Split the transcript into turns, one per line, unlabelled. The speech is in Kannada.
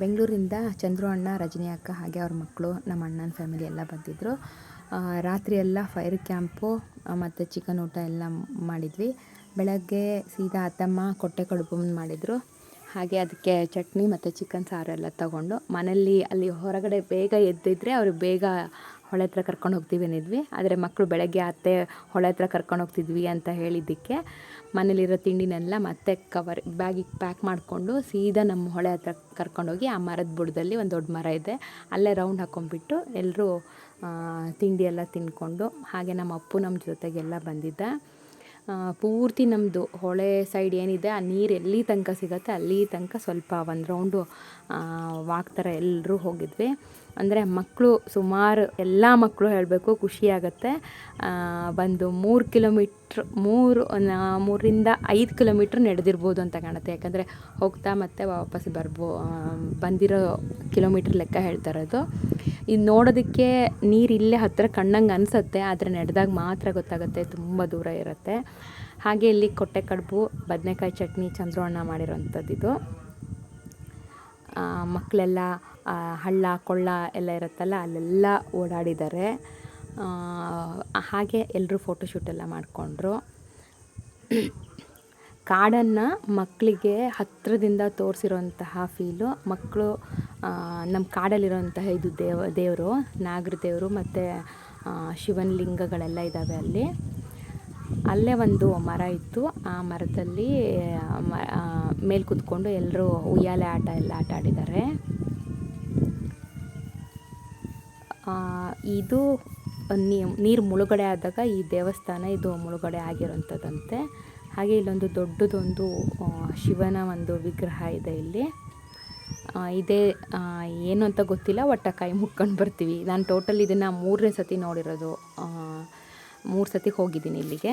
ಬೆಂಗಳೂರಿಂದ ಚಂದ್ರು ಅಣ್ಣ, ರಜನಿ ಅಕ್ಕ, ಹಾಗೆ ಅವ್ರ ಮಕ್ಕಳು ನಮ್ಮ ಅಣ್ಣನ ಫ್ಯಾಮಿಲಿ ಎಲ್ಲ ಬಂದಿದ್ದರು ರಾತ್ರಿ ಎಲ್ಲ ಫೈರ್ ಕ್ಯಾಂಪು ಮತ್ತು ಚಿಕನ್ ಊಟ ಎಲ್ಲ ಮಾಡಿದ್ವಿ. ಬೆಳಗ್ಗೆ ಸೀದಾ ಅತ್ತಮ್ಮ ಕೊಟ್ಟೆ ಕಡುಬು ಮಾಡಿದರು. ಹಾಗೆ ಅದಕ್ಕೆ ಚಟ್ನಿ ಮತ್ತು ಚಿಕನ್ ಸಾರು ಎಲ್ಲ ತಗೊಂಡು ಮನೆಯಲ್ಲಿ ಅಲ್ಲಿ ಹೊರಗಡೆ ಬೇಗ ಎದ್ದಿದ್ರೆ ಅವರು ಬೇಗ ಹೊಳೆ ಹತ್ರ ಕರ್ಕೊಂಡು ಹೋಗ್ತೀವಿ ಅಂದಿದ್ವಿ ಆದರೆ ಮಕ್ಕಳು ಬೆಳಗ್ಗೆ ಅತ್ತೆ ಹೊಳೆ ಹತ್ರ ಕರ್ಕೊಂಡು ಹೋಗ್ತಿದ್ವಿ ಅಂತ ಹೇಳಿದ್ದಕ್ಕೆ ಮನೇಲಿರೋ ತಿಂಡಿನೆಲ್ಲ ಮತ್ತೆ ಕವರ್ ಬ್ಯಾಗಿಗೆ ಪ್ಯಾಕ್ ಮಾಡಿಕೊಂಡು ಸೀದಾ ನಮ್ಮ ಹೊಳೆ ಹತ್ರ ಕರ್ಕೊಂಡೋಗಿ ಆ ಮರದ ಬುಡದಲ್ಲಿ ಒಂದು ದೊಡ್ಡ ಮರ ಇದೆ. ಅಲ್ಲೇ ರೌಂಡ್ ಹಾಕ್ಕೊಂಡ್ಬಿಟ್ಟು ಎಲ್ಲರೂ ತಿಂಡಿ ಎಲ್ಲ ತಿಂದ್ಕೊಂಡು ಹಾಗೆ ನಮ್ಮ ಅಪ್ಪು ನಮ್ಮ ಜೊತೆಗೆಲ್ಲ ಬಂದಿದ್ದ. ಪೂರ್ತಿ ನಮ್ಮದು ಹೊಳೆ ಸೈಡ್ ಏನಿದೆ, ಆ ನೀರು ಎಲ್ಲಿ ತನಕ ಸಿಗುತ್ತೆ ಅಲ್ಲಿ ತನಕ ಸ್ವಲ್ಪ ಒಂದು ರೌಂಡು ವಾಕ್ ಥರ ಎಲ್ಲರೂ ಹೋಗಿದ್ವಿ. ಅಂದರೆ ಮಕ್ಕಳು ಸುಮಾರು ಎಲ್ಲ ಮಕ್ಕಳು ಹೇಳಬೇಕು ಖುಷಿಯಾಗತ್ತೆ ಒಂದು ಮೂರು ಕಿಲೋಮೀಟ್ರ್ ಮೂರು ಮೂರರಿಂದ ಐದು ಕಿಲೋಮೀಟ್ರ್ ನಡೆದಿರ್ಬೋದು ಅಂತ ಕಾಣುತ್ತೆ. ಯಾಕಂದರೆ ಹೋಗ್ತಾ ಮತ್ತೆ ವಾಪಸ್ ಬರ್ಬೋ ಬಂದಿರೋ ಕಿಲೋಮೀಟ್ರ್ ಲೆಕ್ಕ ಹೇಳ್ತಾ ಇರೋದು. ಇದು ನೋಡೋದಕ್ಕೆ ನೀರು ಇಲ್ಲೇ ಹತ್ತಿರ ಕಣ್ಣಂಗೆ ಅನಿಸುತ್ತೆ, ಆದರೆ ನಡೆದಾಗ ಮಾತ್ರ ಗೊತ್ತಾಗುತ್ತೆ, ತುಂಬ ದೂರ ಇರುತ್ತೆ. ಹಾಗೆ ಇಲ್ಲಿ ಕೊಟ್ಟೆ ಕಡುಬು, ಬದನೆಕಾಯಿ ಚಟ್ನಿ ಚಂದ್ರವಣ್ಣ ಮಾಡಿರೋವಂಥದ್ದು ಇದು. ಮಕ್ಕಳೆಲ್ಲ ಹಳ್ಳ, ಕೊಳ್ಳ ಎಲ್ಲ ಇರುತ್ತಲ್ಲ, ಅಲ್ಲೆಲ್ಲ ಓಡಾಡಿದ್ದಾರೆ. ಹಾಗೆ ಎಲ್ಲರೂ ಫೋಟೋಶೂಟ್ ಎಲ್ಲ ಮಾಡಿಕೊಂಡ್ರು. ಕಾಡನ್ನು ಮಕ್ಕಳಿಗೆ ಹತ್ತಿರದಿಂದ ತೋರಿಸಿರೋಂತಹ ಫೀಲು. ಮಕ್ಕಳು ನಮ್ಮ ಕಾಡಲ್ಲಿರೋಂತಹ ಇದು ದೇವ, ದೇವರು, ನಾಗರ ದೇವರು ಮತ್ತು ಶಿವನ ಲಿಂಗಗಳೆಲ್ಲ ಇದ್ದಾವೆ ಅಲ್ಲಿ. ಅಲ್ಲೇ ಒಂದು ಮರ ಇತ್ತು. ಆ ಮರದಲ್ಲಿ ಮೇಲೆ ಕುತ್ಕೊಂಡು ಎಲ್ಲರೂ ಉಯ್ಯಾಲೆ ಆಟ ಎಲ್ಲ ಆಟ ಆಡಿದ್ದಾರೆ. ಇದು ನೀರು ಮುಳುಗಡೆ ಆದಾಗ ಈ ದೇವಸ್ಥಾನ ಇದು ಮುಳುಗಡೆ ಆಗಿರೋಂಥದ್ದಂತೆ ಹಾಗೆ ಇಲ್ಲೊಂದು ದೊಡ್ಡದೊಂದು ಶಿವನ ಒಂದು ವಿಗ್ರಹ ಇದೆ ಇಲ್ಲಿ. ಇದೇ ಏನು ಅಂತ ಗೊತ್ತಿಲ್ಲ, ಒಟ್ಟು ಕೈ ಮುಕ್ಕೊಂಡು ಬರ್ತೀವಿ. ನಾನು ಟೋಟಲ್ ಇದನ್ನು ಮೂರನೇ ಸತಿ ನೋಡಿರೋದು. ಮೂರು ಸತಿ ಹೋಗಿದ್ದೀನಿ ಇಲ್ಲಿಗೆ.